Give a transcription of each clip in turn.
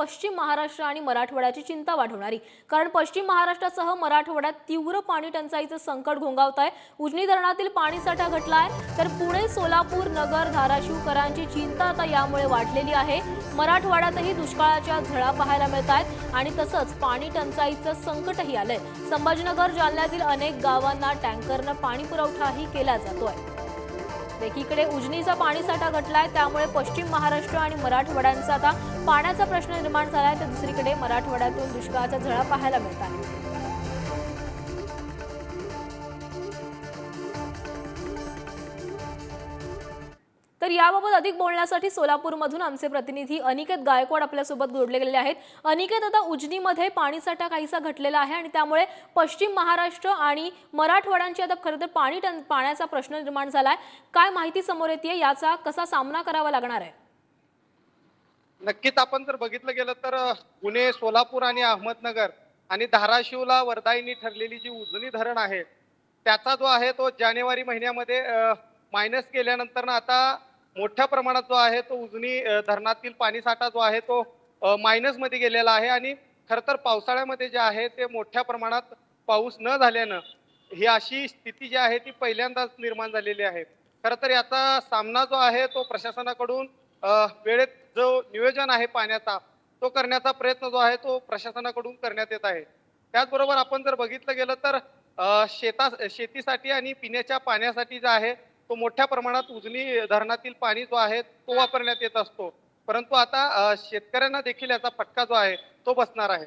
पश्चिम महाराष्ट्र आणि मराठवाड्याची चिंता वाढवणारी. कारण पश्चिम महाराष्ट्रासह मराठवाड्यात तीव्र पाणी टंचाईचं संकट घोंगावत आहे उजनी धरणातील पाणीसाठा आहे तर पुणे सोलापूर नगर धाराशिवकरांची चिंता आता यामुळे वाढलेली आहे. मराठवाड्यातही दुष्काळाच्या झळा पाहायला मिळत आहेत आणि तसंच पाणी टंचाईचं संकटही आलंय. संभाजीनगर जालन्यातील अनेक गावांना टँकरनं पाणी पुरवठाही केला जातोय. एकीकडे उजनीचा पाणीसाठा घटलाय त्यामुळे पश्चिम महाराष्ट्र आणि मराठवाड्यांचा आता पाण्याचा प्रश्न निर्माण झालाय तर दुसरीकडे मराठवाड्यातून दुष्काळाचा झळा पाहायला मिळत आहे. तर याबाबत अधिक बोलण्यासाठी सोलापूरमधून आमचे प्रतिनिधी अनिकेत गायकवाड आपल्यासोबत जोडले गेलेले आहेत. अनिकेत आता उजनीमध्ये पाणीसाठा काहीसा घटलेला आहे आणि त्यामुळे पश्चिम महाराष्ट्र आणि मराठवाड्यांची आता खरं तर पाणी टन पाण्याचा प्रश्न निर्माण झाला आहे काय माहिती समोर येते याचा कसा सामना करावा लागणार आहे? नक्कीच आपण जर बघितलं गेलं तर पुणे सोलापूर आणि अहमदनगर आणि धाराशिवला वरदायिनी ठरलेली जी उजनी धरण आहे त्याचा जो आहे तो जानेवारी महिन्यामध्ये मायनस केल्यानंतर ना आता मोठ्या प्रमाणात जो आहे तो उजनी धरणातील पाणीसाठा जो आहे तो मायनसमध्ये गेलेला आहे आणि खरं तर पावसाळ्यामध्ये जे आहे ते मोठ्या प्रमाणात पाऊस न झाल्यानं ही अशी स्थिती जी आहे ती पहिल्यांदाच निर्माण झालेली आहे. खरं तर याचा सामना जो आहे तो प्रशासनाकडून वेळेत जो नियोजन आहे पाण्याचा तो करण्याचा प्रयत्न जो आहे तो प्रशासनाकडून करण्यात येत आहे. त्याचबरोबर आपण जर बघितलं गेलं तर शेता शेतीसाठी आणि पिण्याच्या पाण्यासाठी जे आहे तो मोठ्या प्रमाणात उजनी धरणातील पाणी जो आहे तो वापरण्यात येत असतो. परंतु आता शेतकऱ्यांना देखील याचा फटका जो आहे तो बसणार आहे.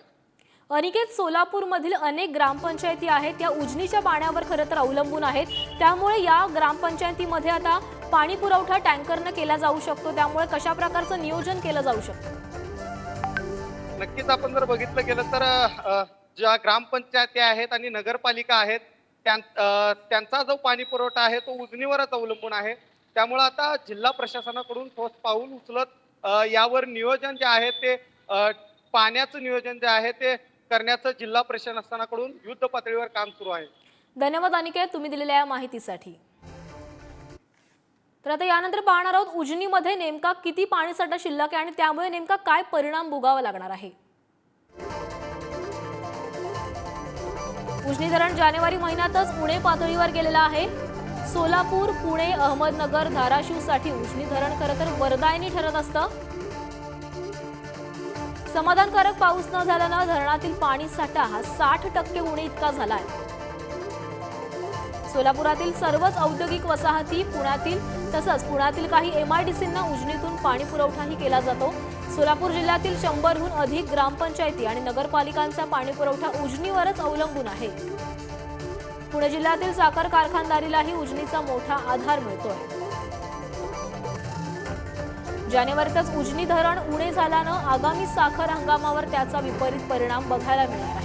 अनिकेत सोलापूरमधील अनेक ग्रामपंचायती आहेत त्या उजनीच्या पाण्यावर खरं तर अवलंबून आहेत. त्यामुळे या ग्रामपंचायतीमध्ये आता पाणी पुरवठा टँकरनं केला जाऊ शकतो. त्यामुळे कशा प्रकारचं नियोजन केलं जाऊ शकतं? नक्कीच आपण जर बघितलं गेलं तर ज्या ग्रामपंचायती आहेत आणि नगरपालिका आहेत त्यांचा जो पाणी पुरवठा आहे तो उजनीवरच अवलंबून आहे. त्यामुळे आता जिल्हा प्रशासनाकडून ठोस पाऊल उचलत यावर नियोजन जे आहे ते पाण्याचं नियोजन जे आहे ते करण्याचं जिल्हा प्रशासनाकडून युद्ध पातळीवर काम सुरू आहे. धन्यवाद अनिकेत. तुम्ही दिलेल्या या माहितीसाठी. तर आता यानंतर पाहणार आहोत उजनीमध्ये नेमका किती पाणीसाठा शिल्लक आहे आणि त्यामुळे नेमका काय परिणाम भोगावा लागणार आहे? उजनी धरण जानेवारी महिन्यातच पुणे पातळीवर गेलेला आहे. सोलापूर पुणे अहमदनगर धाराशिवसाठी उजनी धरण खरं तर वरदायनी ठरत असतं. समाधानकारक पाऊस न झाल्यानं धरणातील पाणी साठा हा साठ टक्के उणे इतका झालाय. सोलापुरातील सर्वच औद्योगिक वसाहती पुण्यातील तसंच पुण्यातील काही एमआयडीसींना उजनीतून पाणी पुरवठाही केला जातो. सोलापूर जिल्ह्यातील शंभरहून अधिक ग्रामपंचायती आणि नगरपालिकांचा पाणीपुरवठा उजनीवरच अवलंबून आहे. पुणे जिल्ह्यातील साखर कारखानदारीलाही उजनीचा मोठा आधार मिळतोय. जानेवारीतच उजनी धरण उणे झाल्यानं आगामी साखर हंगामावर त्याचा विपरीत परिणाम बघायला मिळणार आहे.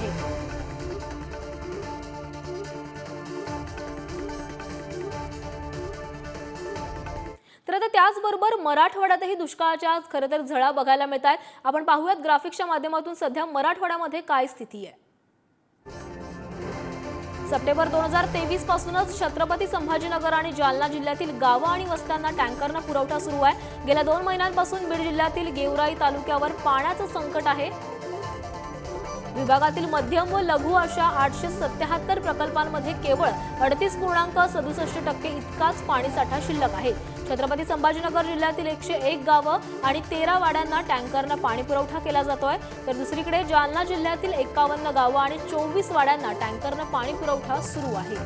तर त्याचबरोबर मराठवाड्यातही दुष्काळाच्या खरं तर झळा बघायला मिळत आहेत आपण पाहूयात ग्राफिक्सच्या माध्यमातून सध्या मराठवाड्यामध्ये काय स्थिती आहे. सप्टेंबर दोन हजार तेवीस पासूनच छत्रपती संभाजीनगर आणि जालना जिल्ह्यातील गावं आणि वस्त्यांना टँकरनं पुरवठा सुरू आहे. गेल्या दोन महिन्यांपासून बीड जिल्ह्यातील गेवराई तालुक्यावर पाण्याचं संकट आहे. विभागातील मध्यम व लघु अशा आठशे सत्याहत्तर प्रकल्पांमध्ये केवळ अडतीस पूर्णांक सदुसष्ट टक्के इतकाच पाणीसाठा शिल्लक आहे. छत्रपती संभाजीनगर जिल्ह्यातील एकशे एक गावं आणि तेरा वाड्यांना टँकरनं पाणी पुरवठा केला जातोय. तर दुसरीकडे जालना जिल्ह्यातील एकावन्न गावं आणि चोवीस वाड्यांना टँकरनं पाणी पुरवठा सुरू आहे.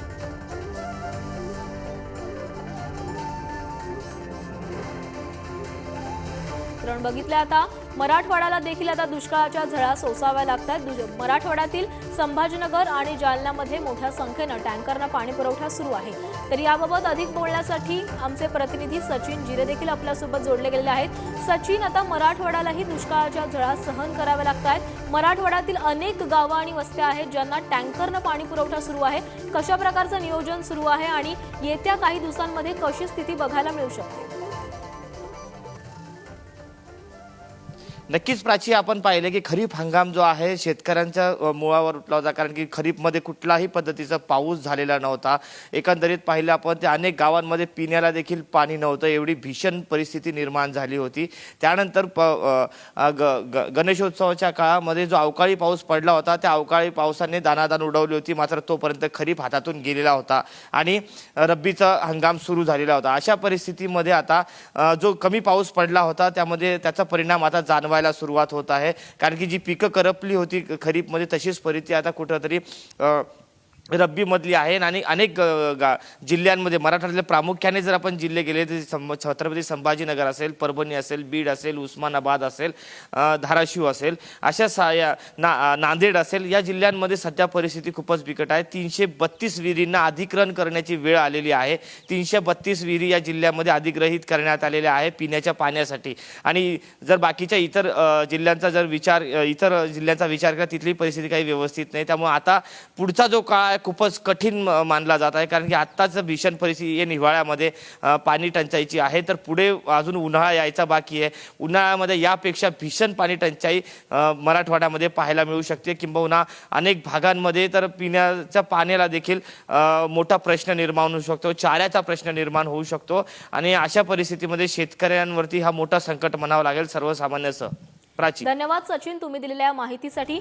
तर बघितलं आता मराठवाड्याला देखील आता दुष्काळाच्या झळा सोसाव्या लागतात. दुज- मराठवाड्यातील संभाजीनगर आणि जालन्यामध्ये मोठ्या संख्येनं टँकरनं पाणी पुरवठा सुरू आहे. तर याबाबत अधिक बोलण्यासाठी आमचे प्रतिनिधी सचिन जिरे देखील आपल्यासोबत जोडले गेलेले आहेत. सचिन आता मराठवाड्यालाही दुष्काळाच्या झळा सहन कराव्या लागत आहेत मराठवाड्यातील अनेक गावं आणि वस्त्या आहेत ज्यांना टँकरनं पाणी पुरवठा सुरू आहे. कशा प्रकारचं नियोजन सुरू आहे आणि येत्या काही दिवसांमध्ये कशी स्थिती बघायला मिळू शकते? नक्कीच प्राची आपण पाहिलं की खरीप हंगाम जो आहे शेतकऱ्यांच्या मुळावर उठला होता. कारण की खरीपमध्ये कुठलाही पद्धतीचा पाऊस झालेला नव्हता. एकंदरीत पाहिलं आपण ते अनेक गावांमध्ये पिण्याला देखील पाणी नव्हतं. एवढी भीषण परिस्थिती निर्माण झाली होती. त्यानंतर प ग ग- गणेशोत्सवाच्या काळामध्ये जो अवकाळी पाऊस पडला होता त्या अवकाळी पावसाने दानादान उडवली होती. मात्र तोपर्यंत खरीप हातातून गेलेला होता आणि रब्बीचा हंगाम सुरू झालेला होता. अशा परिस्थितीमध्ये आता जो कमी पाऊस पडला होता त्यामध्ये त्याचा परिणाम आता जाणवायला सुरुवात होत आहे. कारण की जी पिकं करपली होती खरीपमध्ये तशीच परिस्थिती आता कुठंतरी रब्बीमधली आहे आणि अनेक गा जिल्ह्यांमध्ये मराठवाड्यातले प्रामुख्याने जर आपण जिल्हे गेले तर सं छत्रपती संभाजीनगर असेल परभणी असेल बीड असेल उस्मानाबाद असेल धाराशिव असेल अशा सा या ना नांदेड असेल या जिल्ह्यांमध्ये सध्या परिस्थिती खूपच बिकट आहे. तीनशे बत्तीस विहिरींना अधिग्रहण करण्याची वेळ आलेली आहे. तीनशे बत्तीस विहिरी या जिल्ह्यामध्ये अधिग्रहित करण्यात आलेल्या आहे पिण्याच्या पाण्यासाठी. आणि जर बाकीच्या इतर जिल्ह्यांचा जर विचार इतर जिल्ह्यांचा विचार केला तिथली परिस्थिती काही व्यवस्थित नाही. त्यामुळे आता पुढचा जो काळ आहे खूपच कठीण मानला जात आहे. कारण की आत्ताच भीषण परिस्थिती आहे. हिवाळ्यामध्ये पाणी टंचाईची आहे. तर पुढे अजून उन्हाळा यायचा बाकी आहे. उन्हाळ्यामध्ये यापेक्षा भीषण पाणी टंचाई मराठवाड्यामध्ये पाहायला मिळू शकते. किंबहुना अनेक भागांमध्ये तर पिण्याच्या पाण्याला देखील मोठा प्रश्न निर्माण होऊ शकतो. चाऱ्याचा प्रश्न निर्माण होऊ शकतो. आणि अशा परिस्थितीमध्ये शेतकऱ्यांवरती हा मोठा संकट म्हणावा लागेल सर्वसामान्यसह प्राची धन्यवाद सचिन तुम्ही दिलेल्या माहितीसाठी.